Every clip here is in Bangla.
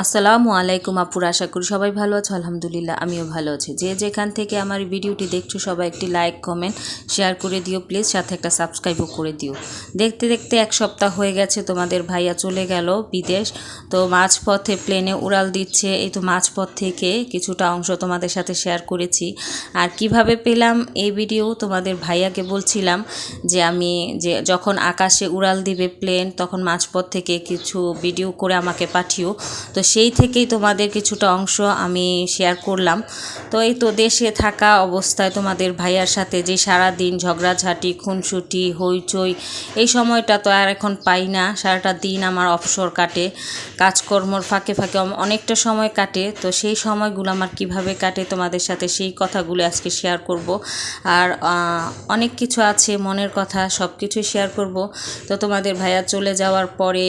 আসসালামু আলাইকুম আপুর, আশা করি সবাই ভালো আছো, আলহামদুলিল্লাহ, আমিও ভালো আছি। যে যেখান থেকে আমার ভিডিওটি দেখছ, সবাই একটি লাইক কমেন্ট শেয়ার করে দিও প্লিজ সাথে একটা সাবস্ক্রাইবও করে দিও। দেখতে দেখতে এক সপ্তাহ হয়ে গেছে, তোমাদের ভাইয়া চলে গেল বিদেশ, তো মাঝপথে প্লেনে উড়াল দিচ্ছে। এই তো মাঝপথ থেকে কিছুটা অংশ তোমাদের সাথে শেয়ার করেছি। আর কীভাবে পেলাম এই ভিডিও তোমাদের ভাইয়াকে বলছিলাম যে আমি যে যখন আকাশে উড়াল দিবে প্লেন তখন মাঝপথ থেকে কিছু ভিডিও করে আমাকে পাঠিও। তো সেই থেকেই তোমাদের কিছুটা অংশ আমি শেয়ার করলাম। তো এই তো দেশে থাকা অবস্থায় তোমাদের ভাইয়ার সাথে যে সারা দিন ঝগড়াঝাটি, খুনসুটি, হইচই, এই সময়টা তো আর এখন পাই না। সারাটা দিন আমার অবসর কাটে, কাজকর্মর ফাঁকে ফাঁকে অনেকটা সময় কাটে। তো সেই সময়গুলো আমার কীভাবে কাটে তোমাদের সাথে সেই কথাগুলো আজকে শেয়ার করব। আর অনেক কিছু আছে, মনের কথা সব কিছুই শেয়ার করব। তো তোমাদের ভাইয়া চলে যাওয়ার পরে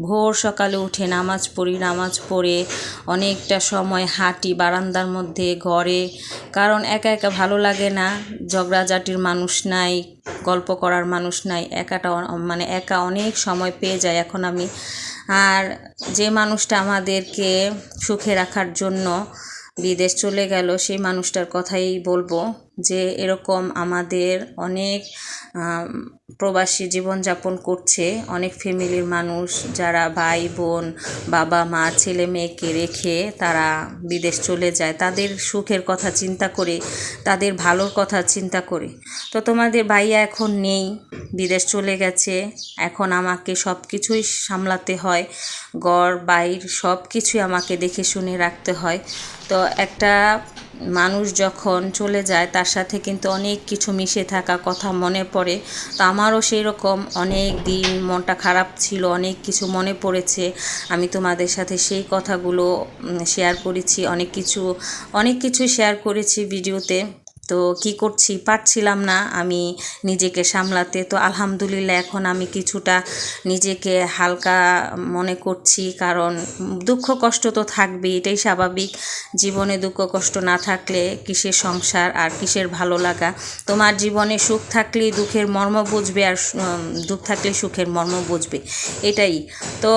ভোর সকালে উঠে নামাজ পড়ি, নামাজ পড়ে অনেকটা সময় হাঁটি বারান্দার মধ্যে, ঘরে। কারণ একা একা ভালো লাগে না, ঝগড়াঝাটির মানুষ নাই, গল্প করার মানুষ নাই, একাটা মানে একা অনেক সময় পেয়ে যায় এখন আমি। আর যে মানুষটা আমাদেরকে সুখে রাখার জন্য বিদেশ চলে গেল, সেই মানুষটার কথাই বলব। যে এরকম আমাদের অনেক প্রবাসী জীবনযাপন করছে। অনেক ফ্যামিলির মানুষ, যারা ভাই, বোন, বাবা, মা, ছেলে, মেয়েকে রেখে তারা বিদেশ চলে যায়। তাদের সুখের কথা চিন্তা করে, তাদের ভালোর কথা চিন্তা করে। তো তোমাদের ভাইয়া এখন নেই, বিদেশ চলে গেছে। এখন আমাকে সব কিছুই সামলাতে হয়। গড় বাইর সব কিছুই আমাকে দেখে শুনে রাখতে হয়। তো একটা মানুষ যখন চলে যায়, তার সাথে কিন্তু অনেক কিছু মিশে থাকা কথা মনে পড়ে। তো আমারও সেই রকম অনেক দিন মনটা খারাপ ছিল, অনেক কিছু মনে পড়েছে। আমি তোমাদের সাথে সেই কথাগুলো শেয়ার করেছি, অনেক কিছু অনেক কিছু শেয়ার করেছি ভিডিওতে তো কি করছি পারছিলাম না আমি নিজেকে সামলাতে। তো আলহামদুলিল্লাহ এখন আমি কিছুটা নিজেকে হালকা মনে করছি, কারণ দুঃখ কষ্ট তো থাকবেই, এটাই স্বাভাবিক। জীবনে দুঃখ কষ্ট না থাকলে কিসের সংসার আর কিসের ভালো লাগা? তোমার জীবনে সুখ থাকলেই দুঃখের মর্ম বুঝবে আর দুঃখ থাকলে সুখের মর্ম বুঝবে, এটাই। তো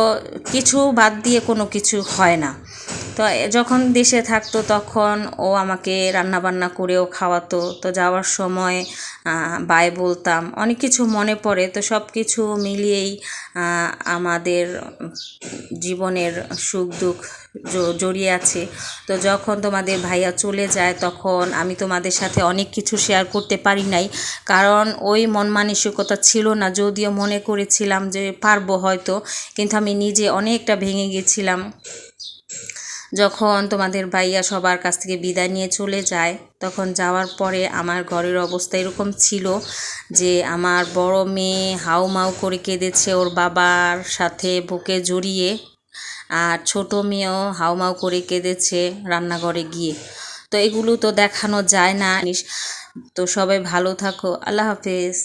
কিছু বাদ দিয়ে কোনো কিছু হয় না। তো যখন দেশে থাকতো তখন ও আমাকে রান্না বান্না করেও খাওয়াতো। তো যাওয়ার সময় বাই বলতাম, অনেক কিছু মনে পড়ে। তো সব কিছু মিলিয়েই আমাদের জীবনের সুখ দুঃখ জড়িয়ে আছে। তো যখন তোমাদের ভাইয়া চলে যায় তখন আমি তোমাদের সাথে অনেক কিছু শেয়ার করতে পারি নাই। কারণ ওই মন মানসিকতা ছিল না। যদিও মনে করেছিলাম যে পারব হয়তো, কিন্তু আমি নিজে অনেকটা ভেঙে গেছিলাম। যখন তোমাদের ভাইয়া সবার কাছ থেকে বিদায় নিয়ে চলে যায়, তখন যাওয়ার পরে আমার ঘরের অবস্থা এরকম ছিল যে আমার বড় মেয়ে হাউমাউ করে কেঁদেছে ওর বাবার সাথে বুকে জড়িয়ে আর ছোট মেয়েও হাউমাউ করে কেঁদেছে রান্নাঘরে গিয়ে। তো এগুলো তো দেখানো যায় না। তো সবাই ভালো থাকো। আল্লাহ হাফেজ।